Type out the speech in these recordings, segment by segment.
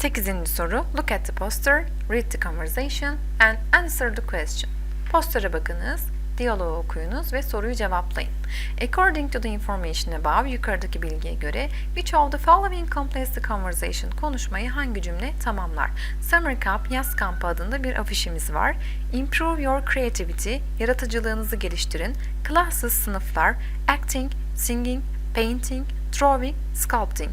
8. soru. Look at the poster, read the conversation and answer the question. Postere bakınız, diyaloğu okuyunuz ve soruyu cevaplayın. According to the information above, yukarıdaki bilgiye göre, which of the following completes the conversation? Konuşmayı hangi cümle tamamlar? Summer Camp, yaz kampı adında bir afişimiz var. Improve your creativity, yaratıcılığınızı geliştirin. Classes, sınıflar. Acting, singing, painting, drawing, sculpting.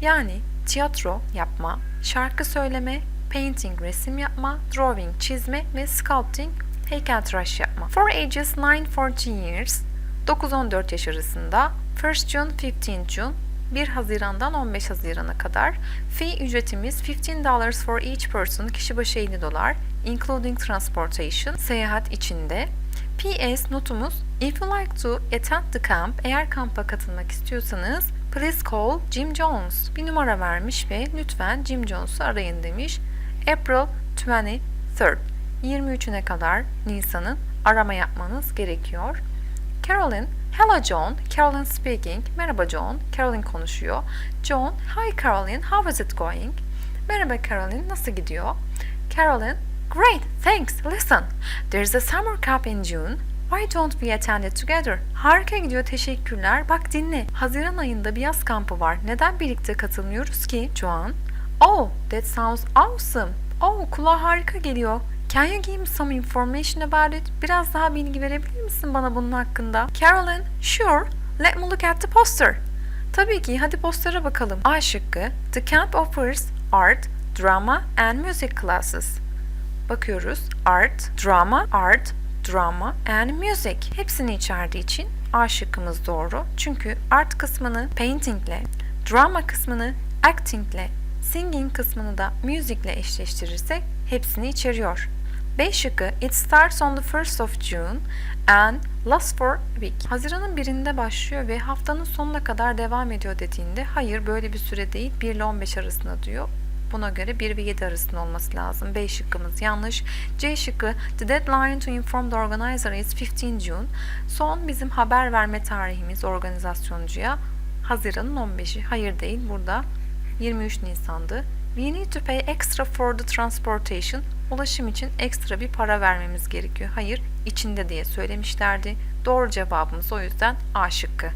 Yani tiyatro yapma, şarkı söyleme, painting resim yapma, drawing çizme ve sculpting heykeltıraş yapma. For ages 9-14 years 9-14 yaş arasında 1 June 15 June 1 Haziran'dan 15 Haziran'a kadar fee ücretimiz 15 dollars for each person kişi başı 50 dolar including transportation seyahat içinde PS notumuz If you like to attend the camp eğer kampa katılmak istiyorsanız please call Jim Jones bir numara vermiş ve lütfen Jim Jones'u arayın demiş. April 23rd 23'üne kadar Nisan'ın arama yapmanız gerekiyor. Carolyn, hello John, Carolyn speaking. Merhaba John, Carolyn konuşuyor. John, hi Carolyn, how is it going? Merhaba Carolyn, nasıl gidiyor? Carolyn, great, thanks, listen. There's a summer camp in June. Why don't we attend it together? Harika gidiyor, teşekkürler. Bak dinle. Haziran ayında bir yaz kampı var. Neden birlikte katılmıyoruz ki? Joan, oh, that sounds awesome. Oh, kulağa harika geliyor. Can you give me some information about it? Biraz daha bilgi verebilir misin bana bunun hakkında? Carolyn, sure. Let me look at the poster. Tabii ki, hadi postere bakalım. A şıkkı, The camp offers art, drama and music classes. Bakıyoruz. Art, drama, art, drama and music. Hepsini içerdiği için A şıkkımız doğru. Çünkü art kısmını paintingle, drama kısmını actingle, singing kısmını da music'le eşleştirirsek hepsini içeriyor. B şıkkı It starts on the 1st of June and lasts for a week. Haziran'ın birinde başlıyor ve haftanın sonuna kadar devam ediyor dediğinde hayır böyle bir süre değil 1 ile 15 arasında diyor. Buna göre 1 ve 7 arasında olması lazım. B şıkkımız yanlış. C şıkkı The deadline to inform the organizer is 15 June. Son bizim haber verme tarihimiz organizasyoncuya Haziran'ın 15'i. Hayır değil burada 23 Nisan'dı. We need to pay extra for the transportation. Ulaşım için ekstra bir para vermemiz gerekiyor. Hayır, içinde diye söylemişlerdi. Doğru cevabımız o yüzden A şıkkı.